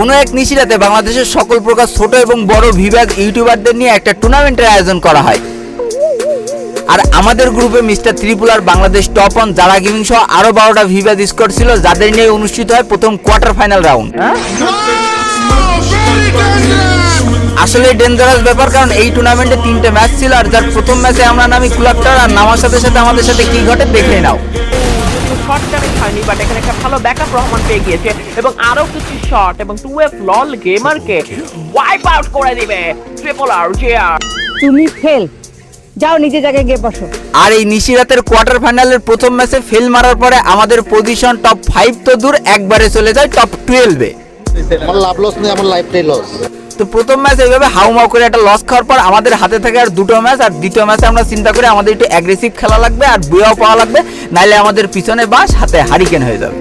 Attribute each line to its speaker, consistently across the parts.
Speaker 1: কোনো এক নিশিরাতে বাংলাদেশের সকল প্রকার ছোট এবং বড় বিভাগ ইউটিউবারদের নিয়ে একটা টুর্নামেন্টের আয়োজন করা হয়। আর আমাদের গ্রুপে মিস্টার ত্রিপুলার বাংলাদেশ টপ অন যারা গেমিং সহ আরও বারোটা ভিভাজ স্কোর ছিল, যাদের নিয়ে অনুষ্ঠিত হয় প্রথম কোয়ার্টার ফাইনাল রাউন্ড আসলে ডেঞ্জারাস ব্যাপার, কারণ এই টুর্নামেন্টে তিনটে ম্যাচ ছিল, আর যার প্রথম ম্যাচে আমরা নামি কুলাক্টার আর নামার সাথে সাথে আমাদের সাথে কি ঘটে দেখে নাও।
Speaker 2: শর্ট ড্যামেজ হয়নি বাট এখানে একটা ভালো ব্যাকআপ রহমান পেয়ে গিয়েছে এবং আরও কিছু শট এবং টু এফ লল গেমারকে ওয়াইপ আউট করে দিবে ট্রিপল আর জিআর
Speaker 3: তুমি ফেল যাও নিজে জায়গায় গিয়ে বসো।
Speaker 1: আর এই নিশিরাতের কোয়ার্টার ফাইনালের প্রথম ম্যাচে ফেল মারার পরে আমাদের পজিশন টপ ফাইভ তো দূর একবারে চলে যায় টপ টুয়েলভে
Speaker 4: আমার লাভ লস নেই আমার লাইফটাই লস
Speaker 1: তো প্রথম ম্যাচ এইভাবে হাউমাউ করে একটা লস খাওয়ার পর আমাদের হাতে থাকে আর দুটো ম্যাচ আর দ্বিতীয় ম্যাচে আমরা চিন্তা করি আমাদের একটু অ্যাগ্রেসিভ খেলা লাগবে আর বুয়াও পাওয়া লাগবে নাইলে আমাদের পিছনে বাস হাতে হারিকেন হয়ে যাবে।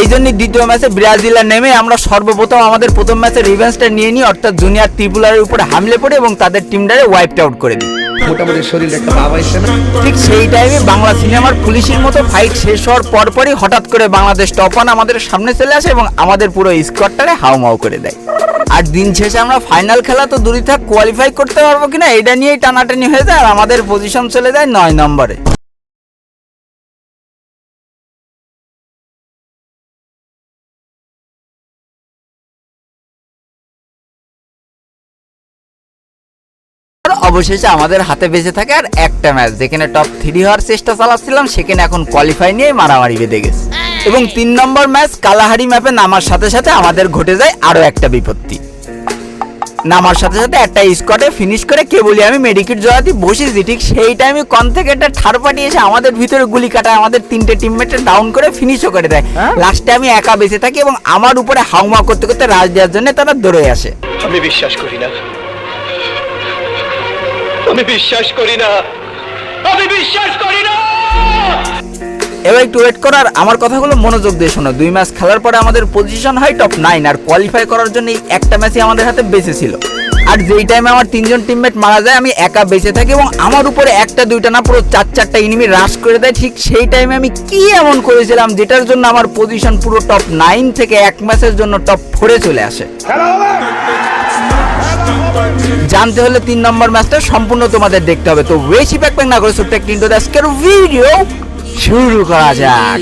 Speaker 1: এই জন্যই দ্বিতীয় ম্যাচে ব্রাজিলে নেমে আমরা সর্বপ্রথম আমাদের প্রথম ম্যাচের রিভেন্সটা নিয়ে নিই অর্থাৎ জুনিয়র ত্রিপুলারের উপরে হামলে পড়ে এবং তাদের টিমটারে ওয়াইপড আউট করে দিই।
Speaker 5: মোটামুটি শরীরে একটা ভাব আইছে না?
Speaker 1: ঠিক সেই টাইমে বাংলা সিনেমার পুলিশের মতো ফাইট শেষ হওয়ার পরপরই হঠাৎ করে বাংলাদেশ টপান আমাদের সামনে চলে আসে এবং আমাদের পুরো স্কোয়াডটারে হাউমাউ করে দেয়। আর দিন শেষে আমরা ফাইনাল খেলা তো দূরই থাক কোয়ালিফাই করতে পারব কিনা, এটা নিয়েই টানাটানি হয়ে যায় আর আমাদের পজিশন চলে যায় নয় নম্বরে। আর অবশেষে আমাদের হাতে বেঁচে থাকে আর একটা ম্যাচ যেখানে টপ থ্রি হওয়ার চেষ্টা চালাচ্ছিলাম সেখানে এখন কোয়ালিফাই নিয়ে মারামারি বেঁধে গেছে। এবং তিন নম্বর ম্যাচ কালাহারি ম্যাপে নামার সাথে সাথে আমাদের ঘটে যায় আরও একটা বিপত্তি। নামার সাথে সাথে একটা স্কোয়াডে ফিনিশ করে কেবলই আমি মেডিকেট জড়াতে বসেছি ঠিক সেই টাইমে কন থেকে একটা ঠার পাটি এসে আমাদের ভিতরে গুলি কাটায় আমাদের তিনটে টিমমেটে ডাউন করে ফিনিশও করে দেয়। লাস্টে আমি একা বেঁচে থাকি এবং আমার উপরে হাউমা করতে করতে রাজ দেওয়ার জন্য তারা দৌড়ে আসে।
Speaker 6: আমি বিশ্বাস করি না। আমি বিশ্বাস করি না। আমি বিশ্বাস করি না।
Speaker 1: এবার একটু ওয়েট করার আমার কথাগুলো মনোযোগ দিয়ে শোনো। দুই ম্যাচ খেলার পরে আমাদের পজিশন হয় টপ নাইন আর কোয়ালিফাই করার জন্য এই একটা ম্যাচই আমাদের হাতে বেঁচে ছিল। আর যেই টাইমে আমার তিনজন টিমমেট মারা যায় আমি একা বেঁচে থাকি এবং আমার উপরে একটা দুইটা না পুরো চার চারটা ইনিমি রাশ করে দেয়। ঠিক সেই টাইমে আমি কি এমন করেছিলাম যেটার জন্য আমার পজিশন পুরো টপ নাইন থেকে এক ম্যাচের জন্য টপ ফোরে চলে আসে। জানতে হলে তিন নম্বর ম্যাচটা সম্পূর্ণ তোমাদের দেখতে হবে। তো বেশি প্যাক প্যাক না করে ছোট্ট একটা ভিডিও শুরু করা যাক।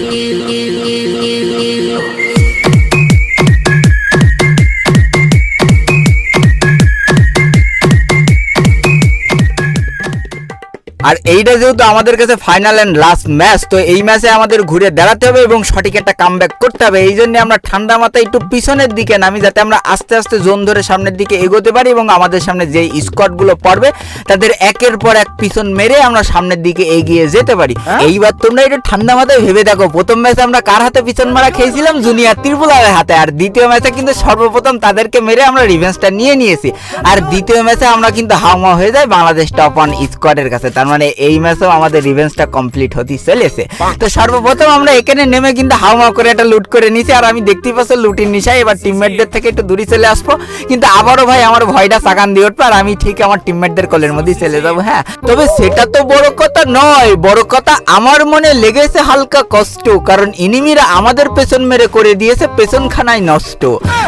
Speaker 1: আর এইটা যেহেতু আমাদের কাছে ফাইনাল এন্ড লাস্ট ম্যাচ তো এই ম্যাচে আমাদের ঘুরে দাঁড়াতে হবে এবং সঠিক একটা কামব্যাক করতে হবে। এই জন্য আমরা ঠান্ডা মাথায় একটু পিছনের দিকে নামি যাতে আমরা আস্তে আস্তে জোন ধরে সামনের দিকে এগোতে পারি এবং আমাদের সামনে যে স্কোয়াডগুলো পড়বে তাদের একের পর এক পিছন মেরে আমরা সামনের দিকে এগিয়ে যেতে পারি। এইবার তোমরা একটু ঠান্ডা মাথায় ভেবে দেখো প্রথম ম্যাচে আমরা কার হাতে পিছন মারা খেয়েছিলাম? জুনিয়র ত্রিপুলারের হাতে। আর দ্বিতীয় ম্যাচে কিন্তু সর্বপ্রথম তাদেরকে মেরে আমরা রিভেন্সটা নিয়ে নিয়েছি। আর দ্বিতীয় ম্যাচে আমরা কিন্তু হাওয়া হয়ে যায় বাংলাদেশ টপ ওয়ান স্কোয়াডের কাছে। তার মানে এই ম্যাচেও আমাদের রিভেন্সটা কমপ্লিট হতে চলেছে। তো সর্বপ্রথম আমরা এখানে নেমে কিন্তু হাওয়া করে একটা লুট করে নিয়েছি আর আমি দেখতেই পাচ্ছি লুটির নিশায় এবার টিমমেটদের থেকে একটু দূরে চলে আসব। কিন্তু আবারও ভাই আমার ভয়টা সাকান দিয়ে উঠবে, আর আমি ঠিক আমার টিমমেটদের কলের মধ্যেই চলে যাব হ্যাঁ। তবে সেটা তো বড় কথা নয়, বড় কথা আমার মনে লেগেছে হালকা কষ্ট, কারণ ইনিমিরা আমাদের পেছন মেরে করে দিয়েছে পেছন খানায় নষ্ট।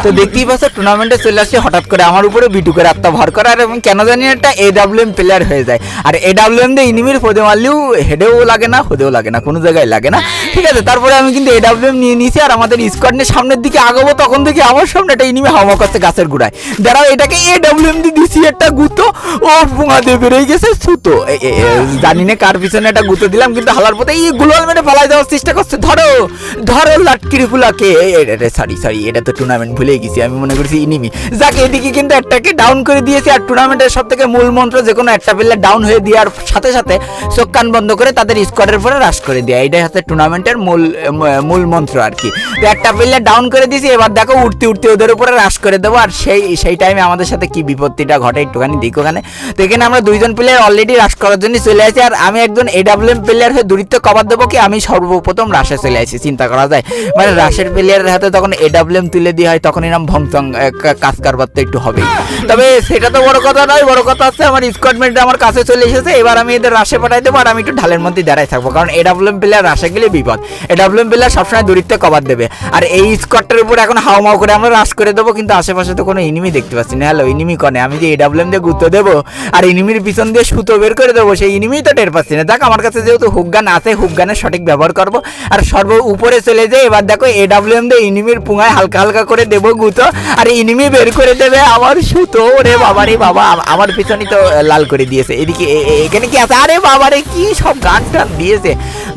Speaker 1: তো দেখতেই পাচ্ছ টুর্নামেন্টে চলে আসছে হঠাৎ করে আমার উপরে বিটু করে আত্মা ভর করা, আর কেন জানি একটা এ ডাব্লিউ এম প্লেয়ার হয়ে যায়। আর এ দিয়ে ইনিমির ফোদে মারলেও হেডেও লাগে না হোদেও লাগে না, কোনো জায়গায় লাগে না। ঠিক আছে, তারপরে আমি কিন্তু এ ডাব্লিউ এম নিয়ে নিয়েছি আর আমাদের স্কোয়াড নিয়ে সামনের দিকে আগাবো, তখন থেকে আমার সামনে একটা ইনিমি হাওয়া করছে গাছের গুড়ায়। দাঁড়াও, এটাকে এ ডাব্লিউ এম দিয়ে দিছি, একটা গুতো। ও পুঙা দিয়ে বেরোয় গেছে, সুতো। জানি না কার পিছনে একটা গুতো দিলাম, কিন্তু হালার পথে এই গুলোল মেরে ফেলাই দেওয়ার চেষ্টা করছে। ধরো ধরো লাটকির ফুলাকে। সরি সরি এটা তো টুর্নামেন্ট ভুলে গেছি, আমি মনে করছি ইনিমি যাকে, এদিকে কিন্তু একটাকে ডাউন করে দিয়েছে, আর টুর্নামেন্টের সব থেকে মূল মন্ত্র যে কোনো একটা প্লেয়ার ডাউন হয়ে দেওয়ার সাথে সাথে সাথে চোখ কান বন্ধ করে তাদের স্কোয়াডের পরে রাশ করে দেয়। এটাই হচ্ছে টুর্নামেন্টের মূল মূল মন্ত্র আর কি। তো একটা প্লেয়ার ডাউন করে দিয়েছি, এবার দেখো উঠতে উঠতে ওদের উপরে রাশ করে দেবো। আর সেই সেই টাইমে আমাদের সাথে কি বিপত্তিটা ঘটে একটুখানি দেখো ওখানে। তো এখানে আমরা দুইজন প্লেয়ার অলরেডি রাশ করার জন্য চলে আসি। আর আমি একজন এডাব্লিউএম প্লেয়ার হয়ে দূরিত্ব কভার দেবো কি? আমি সর্বপ্রথম রাশে চলে আসি, চিন্তা করা যায়। মানে রাশের প্লেয়ারের হাতে তখন এডাব্লিউএম তুলে দিয়ে হয় তখন এরকম ভংচং কাজ কারবার তো একটু হবেই। তবে সেটা তো বড় কথা নয়, বড় কথা হচ্ছে আমার স্কোয়াডমেন্ট আমার কাছে চলে এসেছে। এবার আমি এদের রাশে পাঠাই দেবো আর আমি একটু ঢালের মধ্যে দাঁড়াই থাকব। কারণ এডাব্লিউএম প্লেয়ার রাশে গেলে বিপদ। এডাব্লিউএম প্লেয়ার সবসময় দূরিত্বে কভার দেবে। আর এই স্কটটার উপর এখন হাও মাও করে আমরা রাশ করে দেবো, কিন্তু আশেপাশে তো কোনো ইনিমি দেখতে পাচ্ছি না। হ্যালো ইনিমি কনে? আমি যে এডাব্লিউএম দিয়ে গুঁতো দেবো আর ইনিমির পিছন দিয়ে সুতো বের করে দেবো, সেই ইনিমিই তো টের পাচ্ছি না। দেখ, আমার কাছে যেহেতু হুকগান আছে হুকগানের সঠিক ব্যবহার করব। আর সর্ব উপরে চলে যায় এবার দেখো এডাব্লিউএম দিয়ে ইনিমির পুঙায় হালকা হালকা করে দেবো গুঁতো। আর ইনিমি বের করে দেবে আমার সুতো। রে বাবা রে বাবা আমার পিছনই তো লাল করে দিয়েছে। এদিকে এখানে কি আছে আরে বাবা রে, কি সব গান টান দিয়েছে।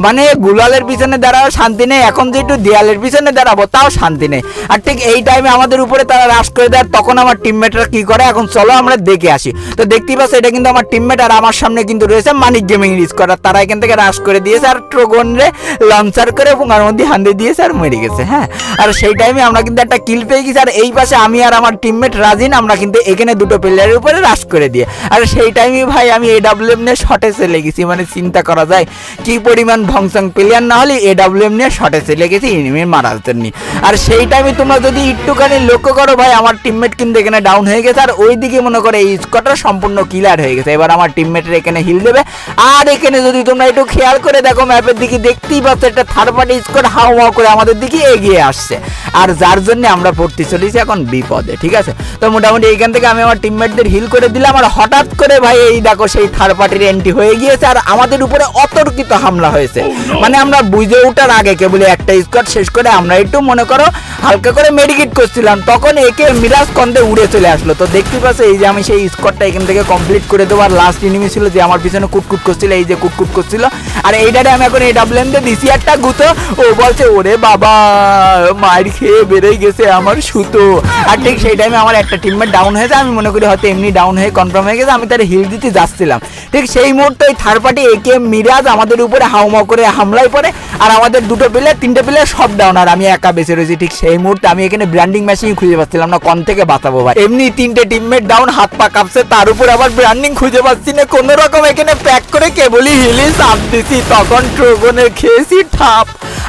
Speaker 1: মানে গুলালের পিছনে দাঁড়াও, শান্তি নেই। এখন যে একটু দেয়ালের পিছনে দাঁড়াবো, তাও শান্তি নেই। আর ঠিক এই টাইমে আমাদের উপরে তারা রাশ করে দেয়, তখন আমার টিমমেটরা কি করে? এখন চলো আমরা দেখে আসি। তো দেখতেই পাচ্ছ, এটা কিন্তু আমার টিমমেট আর আমার সামনে কিন্তু রয়েছে মানিক গেমিং স্কোয়াড আর তারা এখান থেকে রাশ করে দিয়েছে আর ট্রোগন রে লঞ্চার করে পোঙার মধ্যে হান্দে দিয়েছে আর মরে গেছে হ্যাঁ। আর সেই টাইমে আমরা কিন্তু একটা কিল পেয়ে গেছি। আর এই পাশে আমি আর আমার টিমমেট রাজিন, আমরা কিন্তু এখানে দুটো প্লেয়ারের উপরে রাশ করে দিয়ে। আর সেই টাইমে ভাই আমি এডাব্লিউএম নিয়ে শটে চলে গেছি মানে চিন্তা করা যায় কি পরিমাণ ভংসং প্লেয়ার না হলে এডাব্লিউএম নিয়ে শটে চলে গেছি এনিমির জন্য আর সেই টাইমে তোমরা যদি একটুখানি লক্ষ্য করো ভাই, আমার টিমমেট কিন্তু এখানে ডাউন হয়ে গেছে, আর ওই দিকে মনে করে এই স্কোয়াডটা সম্পূর্ণ ক্লিয়ার হয়ে গেছে। এবার আমার টিমমেটের এখানে হিল দেবে। আর এখানে যদি তোমরা একটু খেয়াল করে দেখো ম্যাপের দিকে দেখতেই পাচ্ছ, একটা থার্ড পার্টি স্কোয়াড হাও হাও করে আমাদের দিকে এগিয়ে আসছে। আর যার জন্য আমরা পড়তে চলেছি এখন বিপদে ঠিক আছে? তো মোটামুটি এইখান থেকে আমি আমার টিমমেটদের হিল করে দিলাম আর হঠাৎ করে ভাই এই দেখো সেই থার্ড পার্টির এন্ট্রি হয়ে গিয়েছে আর আমাদের উপরে অতর্কিত হামলা হয়েছে। মানে আমরা বুঝে ওঠার আগে কেবল একটা স্কোয়াড শেষ করে আমরা একটু মনে করো হালকা করে মেডিকেট করছিলাম তখন একে মিরাজ কন্দে উড়ে চলে আসলো। তো দেখতে পাচ্ছ এই যে আমি সেই স্কোয়াডটা এখান থেকে কমপ্লিট করে দেবো আর লাস্ট ইনিমি ছিল যে আমার পিছনে কুটকুট করছিল এই যে কুটকুট করছিল। আর এইটারে আমি এখন এই ডাবলেন দিয়ে দিছি একটা গুতো। ও বলছে ওরে বাবা মার খেয়ে বেড়ে গেছে আমার সুতো। আর ঠিক সেই টাইমে আমার একটা টিমমেট ডাউন হয়েছে, আমি মনে করি হয়তো এমনি ডাউন হয়ে কনফার্ম হয়ে গেছে, আমি তার হিল দিতে যাচ্ছিলাম। ঠিক সেই মুহূর্তে ওই থার্ড পার্টি একে মিরাজ আমাদের উপরে হাউমাউ করে হামলায় পড়ে, আর আমাদের দুটো প্লেয়ার তিনটে প্লেয়ার সব ডাউন আর আমি একা বেঁচে রয়েছি। ঠিক সেই মুহূর্তে আমি এখানে ব্র্যান্ডিং মেশিন খুঁজে পাচ্ছিলাম না, কোন থেকে বাঁচাবো ভাই। এমনি তিনটে টিমমেট ডাউন হাত পা কাঁপছে, তার উপর আবার ব্র্যান্ডিং খুঁজে পাচ্ছি না, কোনো রকম এখানে প্যাক করে কেবলই হিলি চাপ দিছি, তখন ট্রোগনের খেয়েছি ঠাপ।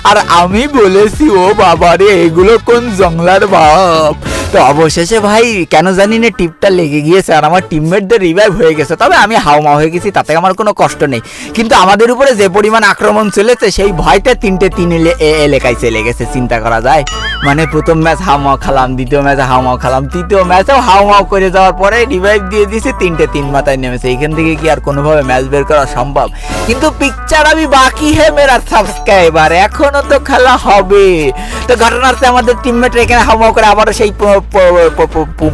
Speaker 1: আর আমি বলেছি, ও বাবা রে এগুলো কোন জংলার বাপ তো অবশেষে ভাই, কেন জানি না টিপটা লেগে গিয়েছে আর আমার টিমমেটদের রিভাইভ হয়ে গেছে। তবে আমি হাওমা হয়ে গেছি, তাতে আমার কোনো কষ্ট নেই। কিন্তু আমাদের উপরে যে পরিমাণ আক্রমণ চলেছে, সেই ভয়টা তিনটে তিন এলাকায় চলে গেছে, চিন্তা করা যায়। মানে প্রথম ম্যাচ হাওমাও খালাম, দ্বিতীয় ম্যাচে হাওমাও খালাম, তৃতীয় ম্যাচেও হাওমাও করে যাওয়ার পরে রিভাইভ দিয়ে দিয়েছি, তিনটে তিন মাথায় নেমেছে। এখান থেকে কি আর কোনোভাবে ম্যাচ বের করা সম্ভব? কিন্তু পিকচার আমি বাকি হে মেরা সাবস্ক্রাইবার এখনও তো খেলা হবে। তো ঘটনার্থে আমাদের টিমমেট এখানে হাওমাও করে আবারও সেই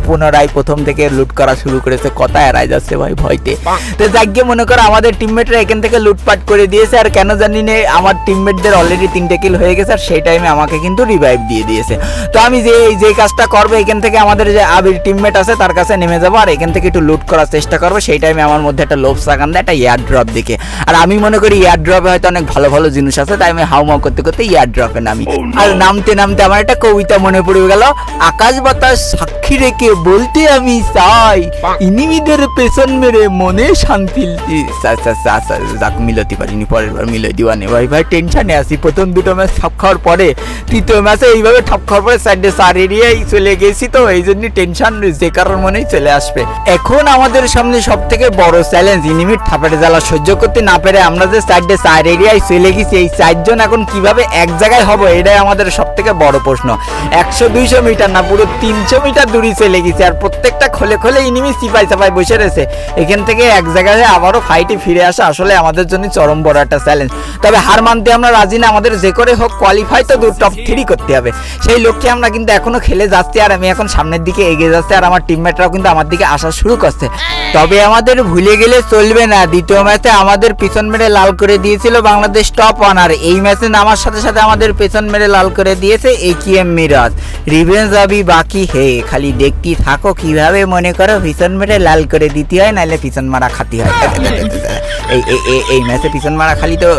Speaker 1: পুনরায় প্রথম থেকে লুট করা শুরু করেছে। কথা এড়াই যাচ্ছে ভাই ভয়তে। তো যাকে মনে করো আমাদের টিমমেটরা এখান থেকে লুটপাট করে দিয়েছে আর কেন জানি না আমার টিমমেটদের অলরেডি তিনটে কিল হয়ে গেছে আর সেই টাইমে আমাকে কিন্তু রিভাইভ দিয়ে দিয়েছে। তো আমি যে যে কাজটা করব এখান থেকে আমাদের যে আবির টিমমেট আছে তার কাছে নেমে যাব আর এখান থেকে একটু লুট করার চেষ্টা করব। সেই টাইমে আমার মধ্যে একটা লোভ সাগান দেয় একটা ইয়ার ড্রপ দেখে। আর আমি মনে করি ইয়ার ড্রপে হয়তো অনেক ভালো ভালো জিনিস আছে তাই আমি হাউমাউ করতে করতে ইয়ার ড্রপে নামি। আর নামতে নামতে আমার একটা কবিতা মনে পড়ে গেল আকাশ বাতাস সাক্ষী রেখে বলতে আমি চাই ইনিমিদের পেছন মেরে মনে শান্তি যাক মিলতে পারিনি পরের বার মিলে দিওয়ানে। ভাই ভাই টেনশনে আছি। প্রথম দুটো ম্যাচ ঠাপ খাওয়ার পরে তৃতীয় ম্যাচে এইভাবে ঠাপ খাওয়ার পরে সাইডে সার এরিয়ায় চলে গেছি তো এই জন্য টেনশন যে কারোর মনেই চলে আসবে। এখন আমাদের সামনে সব থেকে বড় চ্যালেঞ্জ ইনিমিট ঠাপের জ্বালা সহ্য করতে না পেরে আমরা যে সাইডে সার এরিয়ায় চলে গেছি এই চারজন এখন কীভাবে এক জায়গায় হব এটাই আমাদের সব থেকে বড় প্রশ্ন। একশো দুইশো মিটার না পুরো তিনশো মিটার দূরে চলে গেছি আর প্রত্যেকটা খোলে খোলে ইনিমি সিপাই সাপাই বসে রয়েছে। এখান থেকে এক জায়গায় আবারও ফাইটে ফিরে আসা আসলে আমাদের জন্য চরম বড় একটা চ্যালেঞ্জ তবে হার মানতে আমরা রাজি না, আমাদের যে করে হোক কোয়ালিফাই তো দূর টপ থ্রি করতে হবে। সেই লক্ষ্যে আমরা কিন্তু এখনও খেলে যাচ্ছি আর আমি এখন সামনের দিকে এগিয়ে যাচ্ছি আর আমার টিমমেটরাও কিন্তু আমার দিকে আসা শুরু করছে। তবে আমাদের ভুলে গেলে চলবে না। দ্বিতীয় ম্যাচে আমাদের পিছন মেরে লাল করে দিয়েছিল বাংলাদেশ টপ আর এই ম্যাচে নামার সাথে সাথে আমাদের পেছন মেরে লাল করে দিয়েছে একিএম মিরাজ রিভেঞ্জ আবি বাকি হে, খালি দেখতে থাকো, কীভাবে মনে করো পিছন মেরে লাল করে দিতে হয় নাহলে পিছন মারা খাতি হয়। এই, এই- ম্যাচে পিছন মারা খালি তো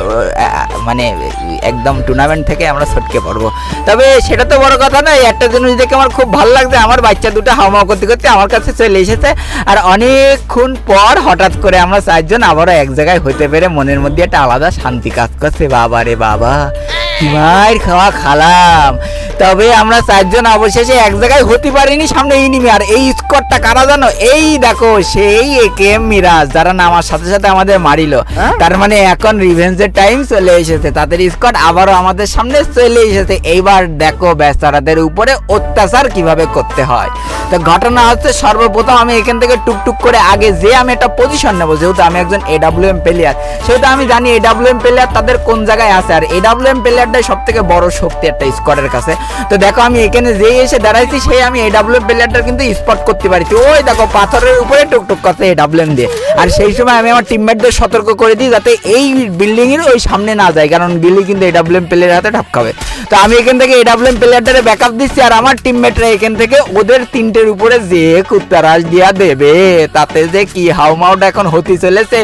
Speaker 1: মানে একদম টুর্নামেন্ট থেকে আমরা ছটকে পড়ব। তবে সেটা তো বড় কথা নয়, একটা জিনিস দেখে আমার খুব ভালো লাগছে, আমার বাচ্চা দুটো হাওয়া করতে করতে আমার কাছে চলে এসেছে। আর অনেকক্ষণ পর হঠাৎ করে আমরা চারজন আবারও এক জায়গায় হতে পেরে মনের মধ্যে একটা আলাদা শান্তি কাজ করছে। বাবা রে বাবা, কি মার খাওয়া খালাম। তবে আমরা চারজন অবশেষে এক জায়গায় হতে পারিনি সামনে ইনিমি আর এই স্কোরটা কারা জানো? এই দেখো সেই একে মিরাজ যারা নামার সাথে সাথে আমাদের মারিলো। তার মানে এখন রিভেঞ্জের টাইম চলে এসেছে। তাদের স্কোয়াড আবারও আমাদের সামনে চলে এসেছে। এইবার দেখো বেচারাদের উপরে অত্যাচার কীভাবে করতে হয়। তো ঘটনা হচ্ছে সর্বপ্রথম আমি এখান থেকে টুকটুক করে আগে যে আমি একটা পজিশন নেব যেহেতু আমি একজন এডাব্লিউএম প্লেয়ার সেহেতু আমি জানি এডাব্লিউএম প্লেয়ার তাদের কোন জায়গায় আছে। আর এডাব্লিউএম প্লেয়ারটাই সব থেকে বড় শক্তি একটা স্কোয়াডের কাছে। তো দেখো আমি এখানে যেই এসে দাঁড়াইছি, সেই আমি এডাব্লিউএম প্লেয়ারটার কিন্তু স্পট করতে পারছি। ওই দেখো পাথরের উপরে টুকটুক করছে এডাব্লিউএম দিয়ে। আর সেই সময় আমি আমার টিমমেটদের সতর্ক করে দিই যাতে এই বিল্ডিং এর ওই সামনে না যায়, কারণ বিল্ডিং কিন্তু এডাব্লিউএম প্লেয়ার হাতে খাবে তো আমি এখান থেকে এডাব্লিউএম প্লেয়ারটারে ব্যাকআপ দিচ্ছি, আর আমার টিমমেটরা এখান থেকে ওদের তিনটের উপরে যে কুত্তারাজ দিয়া দেবে, তাতে যে কি হাউমাউটা এখন হতে চলেছে,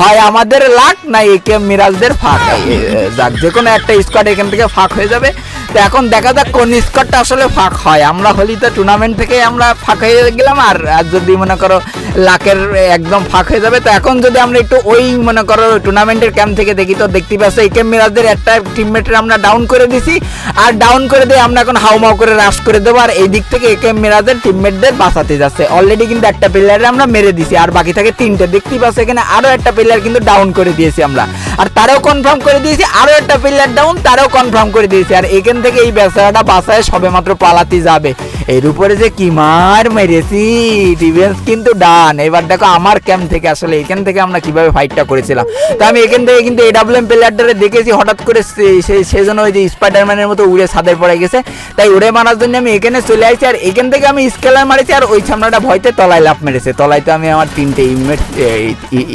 Speaker 1: হয় আমাদের লাখ না একে মিরাজদের ফাঁক। যাক যে কোনো একটা স্কোয়াড এখান থেকে ফাঁক হয়ে যাবে। তো এখন দেখা যাক কোন স্কোয়াডটা আসলে ফাঁক হয়। আমরা হলি তো টুর্নামেন্ট থেকে আমরা ফাঁক হয়ে গেলাম আর যদি মনে করো লাখের একদম ফাঁক হয়ে যাবে, তো এখন যদি আমরা একটু ওই মনে করো টুর্নামেন্টের ক্যাম্প থেকে দেখি, তো দেখতে পাচ্ছ একে মিরাজদের একটা টিমমেটের আমরা ডাউন করে দিছি। আর ডাউন করে দিয়ে আমরা এখন হাউমাউ করে রাশ করে দেবো, আর এই দিক থেকে একে মিরাজের টিমমেটদের বাঁচাতে যাচ্ছে। অলরেডি কিন্তু একটা প্লেয়ারে আমরা মেরে দিছি, আর বাকি থাকে তিনটে। দেখতেই পাচ্ছ এখানে আরও একটা প্লেয়ার কিন্তু ডাউন করে দিয়েছি আমরা। আর তারাও কনফার্ম করে দিয়েছি আরও একটা প্লেয়ার ডাউন তারাও কনফার্ম করে দিয়েছি। আর এখান থেকে এই বেচারাটা বাসায় সবে মাত্র পালাতে যাবে। এর উপরে যে কি মার মেরেছি ডিফেন্স কিন্তু ডান। এবার দেখো আমার ক্যাম্প থেকে আসলে এখান থেকে আমরা কীভাবে ফাইটটা করেছিলাম। তো আমি এখান থেকে কিন্তু এডাব্লিউএম প্লেয়ারটারে দেখেছি, হঠাৎ করে সেজন্য ওই যে স্পাইডারম্যানের মতো উড়ে ছাদের পড়ে গেছে। তাই উড়ে মারার জন্য আমি এখানে চলে আসছি আর এখান থেকে আমি স্কেলার মারেছি, আর ওই সামনাটা ভয়তে তলায় লাভ মেরেছে। তলায় তো আমি আমার তিনটে ইমমেট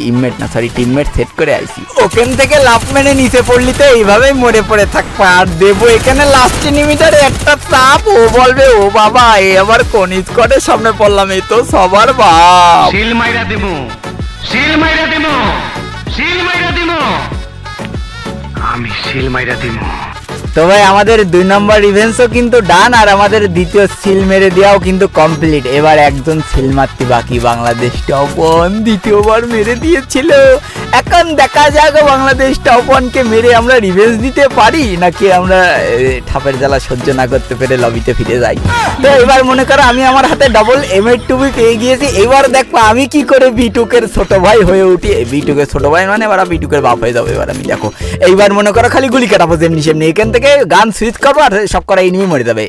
Speaker 1: ইমমেট না সরি টিমমেট সেট করে আইছি। ওখান থেকে লাভ মেরে নিচে পড়লি তো এইভাবেই মরে পড়ে থাকব, আর দেবো এখানে লাস্ট মিটারে একটা চাপ ও বলবে ও বাবা এ আবার কোন স্কোয়াডের সামনে পড়লাম এই তো সবার বাপ।
Speaker 6: শিল মাইরা দিমু শিল মাইরা দিমু শিল মাইরা দিমু। আমি শিল মাইরা দিমু।
Speaker 1: তো ভাই আমাদের দুই নম্বর ইভেন্টসও কিন্তু ডান আর আমাদের দ্বিতীয় সিল মেরে দেওয়াও কিন্তু কমপ্লিট এবার একজন সিল মারতে বাকি বাংলাদেশ টপন দ্বিতীয়বার মেরে দিয়েছিল। এখন দেখা যাক বাংলাদেশ টপনকে মেরে আমরা রিভেঞ্জ দিতে পারি, নাকি আমরা ঠাপের জ্বালা সহ্য না করতে পেরে লবিতে ফিরে যাই? তো এবার মনে করো আমি আমার হাতে ডবল এম এর টুবি পেয়ে গিয়েছি, এবার দেখো আমি কি করে বিটুকের ছোট ভাই হয়ে উঠি। বিটুকের ছোট ভাই মানে এবার বিটুকের বাপ হয়ে যাব, এবার আমি দেখো। এইবার মনে করো খালি গুলি কাটাবো যেমনি সেমনি এখান থেকে গান সুইচ করব আর সব করা এনিমি মরে যাবে।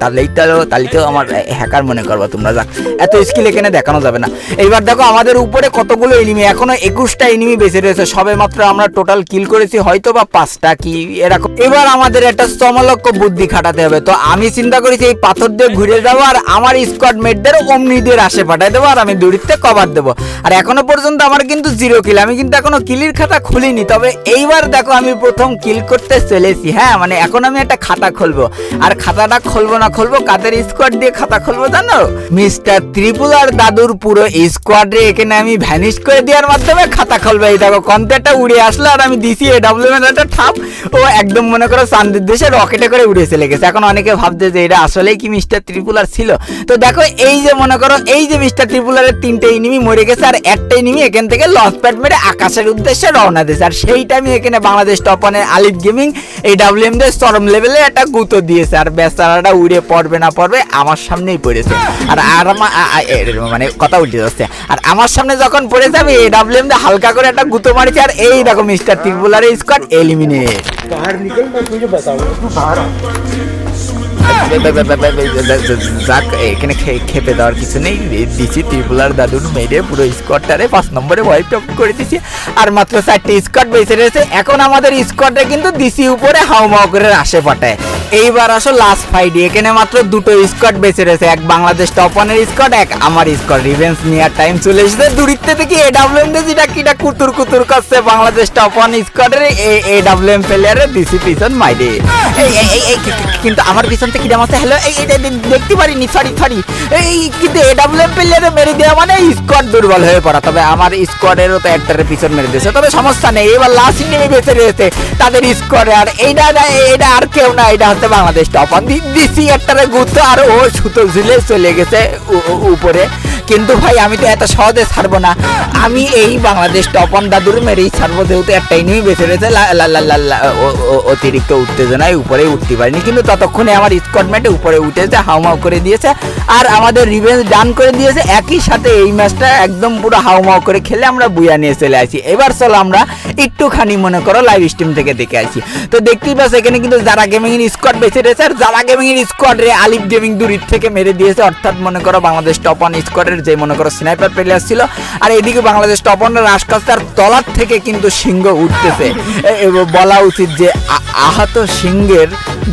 Speaker 1: তাহলেই তো তাহলে তো আমার হ্যাকার মনে করব তোমরা যাক এত স্কিল এখানে দেখানো যাবে না। এইবার দেখো আমাদের উপরে কতগুলো এনিমি এখনও একুশটা এনিমি বেঁচে রয়েছে। সবে মাত্র আমরা টোটাল কিল করেছি হয়তো বা পাঁচটা কি এরকম। এবার আমাদের একটা সমলক্ষ বুদ্ধি খাটাতে হবে। তো আমি চিন্তা করেছি এই পাথর দিয়ে ঘুরে যাব আর আমার স্কোয়াড মেটদের অমনিদের আসে পাঠাই দেবো আর আমি দূরিতে কভার দেবো। আর এখনও পর্যন্ত আমার কিন্তু জিরো কিল আমি কিন্তু এখনও কিলির খাতা খুলিনি। তবে এইবার দেখো আমি প্রথম কিল করতে চলেছি। হ্যাঁ মানে এখন আমি একটা খাতা খুলবো। আর খাতাটা খুলবো না খুলবো, কাদের স্কোয়াড দিয়ে খাতা খুলবো জানো? মিস্টার ত্রিপুল আর দাদুর পুরো স্কোয়াড রে এখানে আমি ভ্যানিশ করে দেওয়ার মাধ্যমে খাতা খুলবো, এই দেখো কন্টেটা উড়ে আসলো আর আমি দিছি এ ডাব্লিউ একটা ঠাপ ও একদম মনে করো চান্দের দেশে রকেটে করে উড়ে চলে গেছে। এখন অনেকে ভাবছে যে এটা আসলেই কি মিস্টার ত্রিপুলার ছিল? তো দেখো, এই যে মনে করো, এই যে মিস্টার ত্রিপুলারের তিনটে ইনিমি মরে গেছে আর একটা ইনিমি এখান থেকে লঞ্চ প্যাড মেরে আকাশের উদ্দেশ্যে রওনা দিয়েছে। আর সেই টাইমে এখানে বাংলাদেশ টপনের আলিফ গেমিং এই ডাব্লিউএম দের চরম লেভেলে একটা গুঁতো দিয়েছে। আর বেচারাটা উড়ে পড়বে না পড়বে, আমার সামনেই পড়েছে। আর আর আমা- এ- মানে কথা উল্টে যাচ্ছে। আর আমার সামনে যখন পড়ে যাবে এই ডাব্লিউএম দিয়ে হালকা করে একটা গুতো মারিছে আর এই দেখো মিস্টার ত্রিপুলারের স্কোয়াড এলিমিনেট এখানে খেপে দেওয়ার কিছু নেই। দিছি ত্রিপুলার দাদুর মেরে পুরো স্কোয়াডটারে পাঁচ নম্বরে ওয়াইপ আপ করে দিছি। আর মাত্র চারটে স্কোয়াড বেঁচে রয়েছে। এখন আমাদের স্কোয়াডে কিন্তু দিছি উপরে হাউমাউ করে আসে পাঠায় এইবার আসো লাস্ট ফাইট এখানে মাত্র দুটো স্কোয়াড বেঁচে রয়েছে। এক বাংলাদেশ টপ ওয়ানের স্কোয়াড, এক আমার স্কোয়াড। রিভেন্স নেওয়ার টাইম চলে এসেছে। দূরিত্বে দেখি এ ডাব্লিউ এম যেটা কিটা কুতুর কুতুর করছে বাংলাদেশ টপ ওয়ান স্কোয়াডের এ ডাব্লিউ এম প্লেয়ারের দিছি পিছন মাইরে এই কিন্তু আমার পিছন থেকে আছে। হ্যালো এই দেখতে পারিনি সরি সরি এই, কিন্তু এ ডাব্লিউ এম প্লেয়ারে মেরে দেওয়া মানে স্কোয়াড দুর্বল হয়ে পড়া। তবে আমার স্কোয়াডেরও তো একটারে পিছন মেরে দিয়েছে। তবে সমস্যা নেই, এবার লাস্ট নেমে বেঁচে রয়েছে তাদের স্কোয়াডে আর এইটা না- এইটা আর কেউ না এটা হচ্ছে বাংলাদেশ টপ দিচ্ছি একটারে গুতো, আর ও সুতো ঝুলে চলে গেছে উপরে। কিন্তু ভাই, আমি তো এত সহজে ছাড়বো না। আমি এই বাংলাদেশ টপন দাদুর মেরেই ছাড়বো, যেহেতু একটা ইনিমি বেঁচে রয়েছে অতিরিক্ত উত্তেজনায় উপরে উঠতে পারিনি, কিন্তু ততক্ষণে আমার স্কটমেটে উপরে উঠেছে, হাউমাউ করে দিয়েছে, আর আমাদের রিভেঞ্জ ডান করে দিয়েছে। একই সাথে এই ম্যাচটা একদম পুরো হাউমাউ করে খেলে আমরা বুয়া নিয়ে চলে আসি। এবার চলো আমরা একটুখানি মনে করো লাইভ স্ট্রিম থেকে দেখে আসি। তো দেখতেই পাচ্ছ, এখানে কিন্তু যারা গেমিং এর স্কোয়াড বেঁচে রয়েছে, আর যারা গেমিং এর স্কোয়াড রে আলিফ গেমিং দূরির থেকে মেরে দিয়েছে, অর্থাৎ মনে করো বাংলাদেশ টপ ওয়ান স্কোয়াডের যে মনে করো স্নাইপার প্লেয়ার ছিল আর এদিকে বাংলাদেশ টপ ওয়ানের রাজকাস্তার তলার থেকে কিন্তু সিংহ উঠতেছে। বলা উচিত যে আহত সিংহের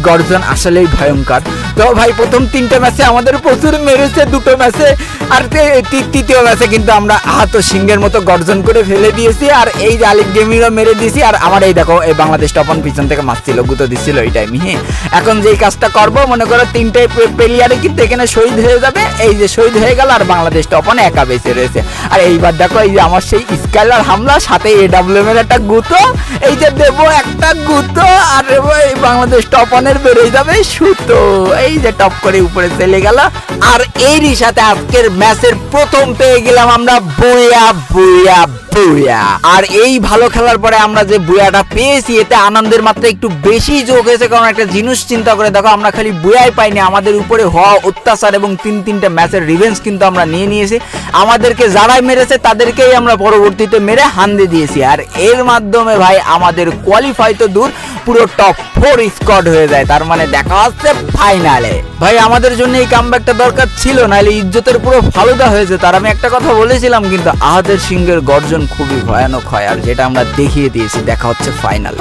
Speaker 1: গর্জন আসলেই ভয়ঙ্কর। তো ভাই, প্রথম তিনটে ম্যাচে আমাদের প্রচুর মেরেছে, দুটো ম্যাচে। আর তৃতীয় ম্যাচে কিন্তু আমরা আহত সিংহের মতো গর্জন করে ফেলে দিয়েছি। আর এই আলিফ গেমিংও মেরে দিয়েছি। আর আমার এই দেখো, এই বাংলাদেশ টপন পিছন থেকে মারছিল, গুতো দিচ্ছিল এই টাইমে হ্যাঁ। এখন যেই কাজটা করব, মনে করো তিনটে প্লেয়ারে কিন্তু এখানে শহীদ হয়ে যাবে। এই যে শহীদ হয়ে গেল, আর বাংলাদেশ টপন একা বেঁচে রয়েছে। আর এইবার দেখো, এই যে আমার সেই স্কাইলার হামলা, সাথে এডাব্লিউএম এর একটা গুতো। এই যে দেবো একটা গুতো, আর এই বাংলাদেশ টপনের বেরোয় যাবে সুতো। এই যে টপ করে উপরে চলে গেল। আর এরই সাথে আজকের ম্যাচের প্রথম পেয়ে গেলাম আমরা। বুয়া বুয়া বুয়া আর এই ভালো খেলার পরে আমরা যে বুয়াটা পেয়েছি, এতে আনন্দের মাত্রা একটু বেশি যোগ হয়েছে, কারণ একটা জিনিস চিন্তা করে দেখো, আমরা খালি বুয়াই পাইনি, আমাদের উপরে হওয়া অত্যাচার এবং তিন তিনটে ম্যাচের রিভেঞ্জ কিন্তু আমরা নিয়ে নিয়েছি। আমাদেরকে যারাই মেরেছে, তাদেরকেই আমরা পরবর্তীতে মেরে হান্দে দিয়েছি। আর এর মাধ্যমে ভাই, আমাদের কোয়ালিফাই তো দূর, পুরো টপ ফোর স্কোয়াড হয়ে যায়, তার মানে দেখা হচ্ছে ফাইনালে ভাই, আমাদের জন্য এই কামব্যাকটা দরকার ছিল, নাহলে ইজ্জতের পুরো ফালুদা হয়েছে তার আমি একটা কথা বলেছিলাম কিন্তু আহাদের সিংহের গর্জন খুবই ভয়ানক হয় আর যেটা আমরা দেখিয়ে দিয়েছি দেখা হচ্ছে ফাইনাল